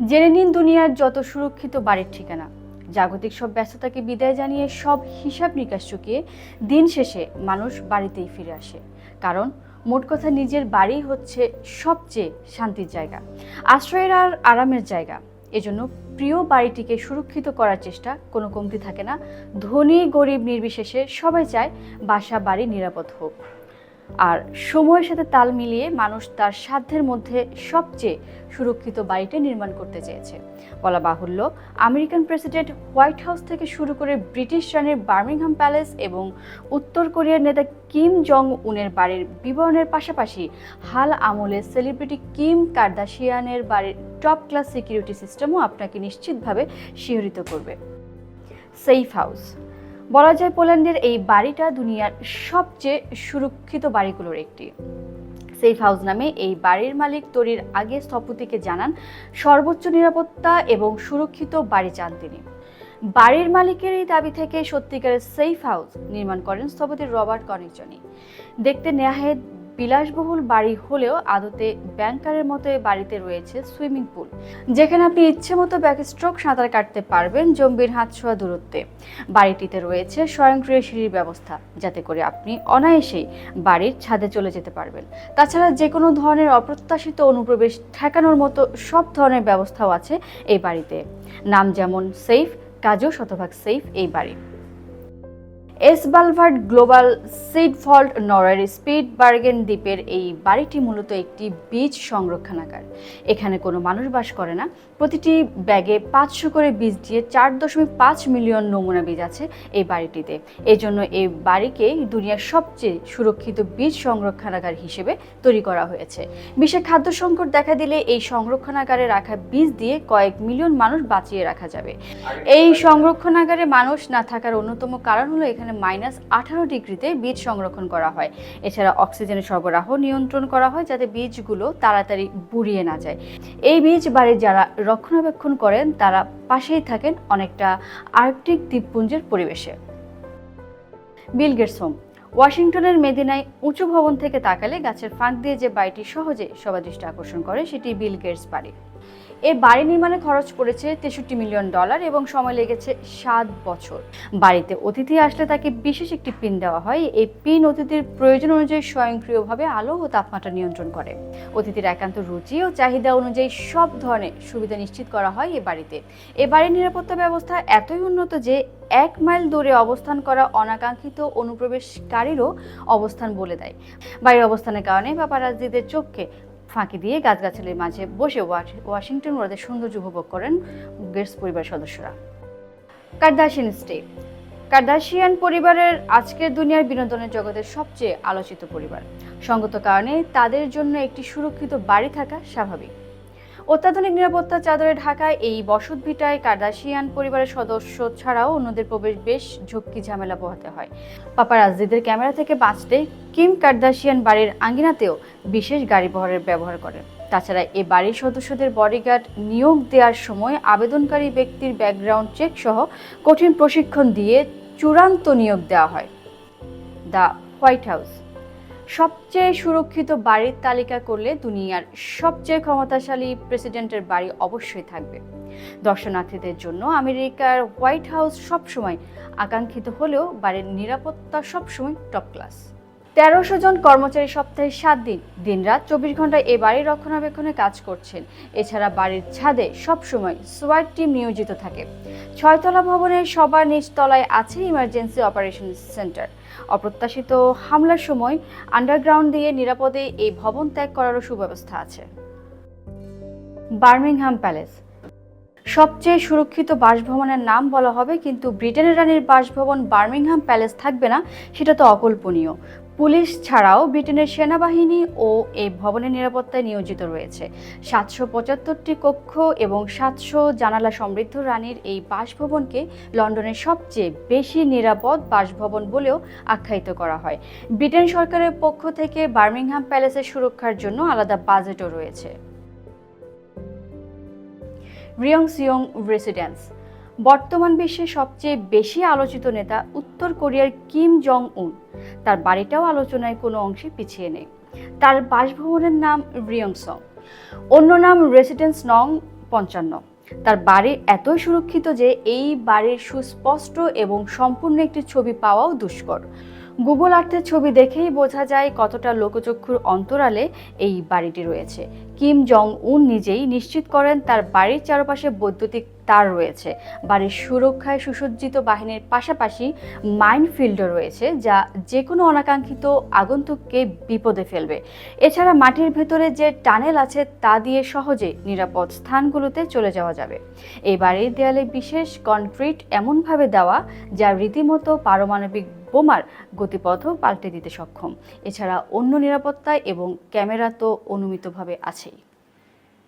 জেনে নিন দুনিয়ার যত সুরক্ষিত বাড়ির ঠিকানা। জাগতিক সব ব্যস্ততাকে বিদায় জানিয়ে সব হিসাব নিকাশ চুকিয়ে দিন শেষে মানুষ বাড়িতেই ফিরে আসে। কারণ মোট কথা নিজের বাড়ি হচ্ছে সবচেয়ে শান্তির জায়গা, আশ্রয়ের আর আরামের জায়গা। এজন্য প্রিয় বাড়িটিকে সুরক্ষিত করার চেষ্টা কোনো কমতি থাকে না। ধনী, গরিব, নির্বিশেষে সবাই চায় বাসা, বাড়ি নিরাপদ হোক। আর সময়ের সাথে তাল মিলিয়ে মানুষ তার সাধ্যের মধ্যে সবচেয়ে সুরক্ষিত বাড়িটি নির্মাণ করতে চেয়েছে। বলা বাহুল্য, আমেরিকান প্রেসিডেন্ট হোয়াইট হাউস থেকে শুরু করে ব্রিটিশ রানের বার্মিংহাম প্যালেস এবং উত্তর কোরিয়ার নেতা কিম জং উনের বাড়ির বিবরণের পাশাপাশি হাল আমলে সেলিব্রিটি কিম কার্দাশিয়ানের বাড়ির টপ ক্লাস সিকিউরিটি সিস্টেমও আপনাকে নিশ্চিতভাবে শিহরিত করবে। Safe house. বলা যায় পোল্যান্ডের এই বাড়িটা দুনিয়ার সবচেয়ে সুরক্ষিত বাড়িগুলোর একটি। সেফ হাউস নামে এই বাড়ির মালিক তরির আগে স্থপতিকে জানান, সর্বোচ্চ নিরাপত্তা এবং সুরক্ষিত বাড়ি চান তিনি। বাড়ির মালিকের এই দাবি থেকে সত্যিকারের সেফ হাউস নির্মাণ করেন স্থপতি রবার্ট কনিকজনি দেখতে নেহায়েত বিলাসবহুল বাড়ি হলেও আদতে ব্যাংকারের মতো বাড়িতে রয়েছে সুইমিং পুল যেখানে আপনি ইচ্ছে মতো ব্যাকস্ট্রোক সাঁতার কাটতে পারবেন জম্বির হাত ছোঁয়া দূরত্বে। বাড়িটিতে রয়েছে স্বয়ংক্রিয় সিঁড়ির ব্যবস্থা, যাতে করে আপনি অনায়াসেই বাড়ির ছাদে চলে যেতে পারবেন। তাছাড়া যে কোনো ধরনের অপ্রত্যাশিত অনুপ্রবেশ ঠেকানোর মতো সব ধরনের ব্যবস্থাও আছে এই বাড়িতে। নাম যেমন সেফ কাজও শতভাগ সেফ এই বাড়ি। Svalbard global seed vault নরের স্পিড বার্গেন দ্বীপের এই বাড়িটি মূলত একটি বীজ সংরক্ষণাগার। এখানে কোনো মানুষ বাস করে না। প্রতিটি ব্যাগে পাঁচশো করে বীজ দিয়ে চার দশমিক পাঁচ মিলিয়ন নমুনা বীজ আছে এই বাড়িটিতে। এই জন্য এই বাড়িকে দুনিয়ার সবচেয়ে সুরক্ষিত বীজ সংরক্ষণাগার হিসেবে তৈরি করা হয়েছে। বিশ্বে খাদ্য সংকট দেখা দিলে এই সংরক্ষণাগারে রাখা বীজ দিয়ে কয়েক মিলিয়ন মানুষ বাঁচিয়ে রাখা যাবে। এই সংরক্ষণাগারে মানুষ না থাকার অন্যতম কারণ হলো এখানে মাইনাস আঠারো ডিগ্রিতে বীজ সংরক্ষণ করা হয়। এছাড়া অক্সিজেনের সরবরাহ নিয়ন্ত্রণ করা হয় যাতে বীজগুলো তাড়াতাড়ি বুড়িয়ে না যায়। এই বীজ বাড়ির যারা রক্ষণাবেক্ষণ করেন, তারা পাশেই থাকেন অনেকটা আর্কটিক দ্বীপপুঞ্জের পরিবেশে। বিল গেটস হোম, ওয়াশিংটনের মেদিনায় উঁচু ভবন থেকে তাকালে গাছের ফাঁক দিয়ে যে বাড়িটি সহজে সবার দৃষ্টি আকর্ষণ করে, সেটি বিল গেটস বাড়ি। এই বাড়ি নির্মাণে খরচ পড়েছে তেষট্টি মিলিয়ন ডলার এবং সময় লেগেছে সাত বছর। বাড়িতে অতিথি আসলে তাকে বিশেষ একটি পিন দেওয়া হয়। এই পিন অতিথির প্রয়োজন অনুযায়ী স্বয়ংক্রিয়ভাবে আলো ও তাপমাত্রা নিয়ন্ত্রণ করে। অতিথির একান্ত রুচি ও চাহিদা অনুযায়ী সব ধরনের সুবিধা নিশ্চিত করা হয় এ বাড়িতে। এ বাড়ির নিরাপত্তা ব্যবস্থা এতই উন্নত যে এক মাইল দূরে অবস্থান করা অনাকাঙ্ক্ষিত অনুপ্রবেশকারীরও অবস্থান বলে দেয়। বাড়ির অবস্থানের কারণে পাপারাজিদের চোখকে ফাঁকি দিয়ে গাছগাছালির মাঝে বসে ওয়াশ- ওয়াশিংটন ওরাদের সৌন্দর্য উপভোগ করেন গেটস পরিবার সদস্যরা। কার্দাশিয়ান স্টে কার্দাশিয়ান পরিবারের আজকের দুনিয়ার বিনোদনের জগতের সবচেয়ে আলোচিত পরিবার। সঙ্গত কারণে তাদের জন্য একটি সুরক্ষিত বাড়ি থাকা স্বাভাবিক। অত্যাধুনিক নিরাপত্তা চাদরে ঢাকায় এই বসত ভিটায় কার্দাশিয়ান পরিবারের সদস্য ছাড়াও অন্যদের প্রবেশ বেশ ঝক্কি ঝামেলা পোহাতে হয়। পাপারাজ্জিদের ক্যামেরা থেকে বাঁচতে কিম কার্দাশিয়ান বাড়ির আঙ্গিনাতেও বিশেষ গাড়ি বহরের ব্যবহার করে তাছাড়া এ বাড়ির সদস্যদের বডিগার্ড নিয়োগ দেওয়ার সময় আবেদনকারী ব্যক্তির ব্যাকগ্রাউন্ড চেক সহ কঠিন প্রশিক্ষণ দিয়ে চূড়ান্ত নিয়োগ দেওয়া হয়। দ্য হোয়াইট হাউস সবচেয়ে সুরক্ষিত বাড়ির তালিকা করলে দুনিয়ার সবচেয়ে ক্ষমতাশালী প্রেসিডেন্টের বাড়ি অবশ্যই থাকবে। দর্শনার্থীদের জন্য আমেরিকার হোয়াইট হাউস সবসময় আকাঙ্ক্ষিত হলেও বাড়ির নিরাপত্তা সবসময় টপ ক্লাস তেরোশো জন কর্মচারী সপ্তাহে সাত দিন, দিনরাত চব্বিশ ঘন্টায় এ বাড়ির রক্ষণাবেক্ষণে কাজ করছেন। এছাড়া বাড়ির ছাদে সবসময় সোয়ার টিম নিয়োজিত থাকে। ছয়তলা ভবনের সবার নিচ তলায় আছে ইমার্জেন্সি অপারেশন সেন্টার। অপ্রত্যাশিত হামলার সময় আন্ডারগ্রাউন্ড দিয়ে নিরাপদে এই ভবন ত্যাগ করারও সুব্যবস্থা আছে। Birmingham palace. সবচেয়ে সুরক্ষিত বাসভবনের নাম বলা হবে, কিন্তু ব্রিটেনের রানীর বাসভবন বার্মিংহাম প্যালেস থাকবে না, সেটা তো অকল্পনীয়। পুলিশ ছাড়াও ব্রিটেনের সেনাবাহিনী ও এই ভবনের নিরাপত্তায় নিয়োজিত রয়েছে। সাতশো পঁচাত্তরটি কক্ষ এবং সাতশো জানালা সমৃদ্ধ রানীর এই বাসভবনকে লন্ডনের সবচেয়ে বেশি নিরাপদ বাসভবন বলেও আখ্যায়িত করা হয়। ব্রিটেন সরকারের পক্ষ থেকে বার্মিংহাম প্যালেসের সুরক্ষার জন্য আলাদা বাজেটও রয়েছে। রিয়ং সিয়ং রেসিডেন্স বর্তমান বিশ্বে সবচেয়ে বেশি আলোচিত নেতা উত্তর কোরিয়ার কিম জং উন তার বাড়িটাও আলোচনায় কোনো অংশে পিছিয়ে নেই। তার বাসভবনের নাম রিয়ংসং। অন্য নাম রেসিডেন্স নং পঞ্চান্ন। তার বাড়ি এতই সুরক্ষিত যে এই বাড়ির সুস্পষ্ট এবং সম্পূর্ণ একটি ছবি পাওয়াও দুষ্কর। গুগল আর্থের ছবি দেখেই বোঝা যায় কতটা লোকচক্ষুর অন্তরালে এই বাড়িটি রয়েছে। কিম জং উন নিজেই নিশ্চিত করেন তার বাড়ির চারপাশে বৈদ্যুতিক তার রয়েছে। বাড়ির সুরক্ষায় সুসজ্জিত বাহিনীর পাশাপাশি মাইনফিল্ডও রয়েছে, যা যে কোনো অনাকাঙ্ক্ষিত আগন্তুককে বিপদে ফেলবে। এছাড়া মাটির ভেতরে যে টানেল আছে, তা দিয়ে সহজে নিরাপদ স্থানগুলোতে চলে যাওয়া যাবে। এই বাড়ির দেয়ালে বিশেষ কনক্রিট এমনভাবে দেওয়া, যা রীতিমতো পারমাণবিক বোমার গতিপথও পাল্টে দিতে সক্ষম। এছাড়া অন্য নিরাপত্তায় এবং ক্যামেরা তো অনুমিতভাবে আছেই।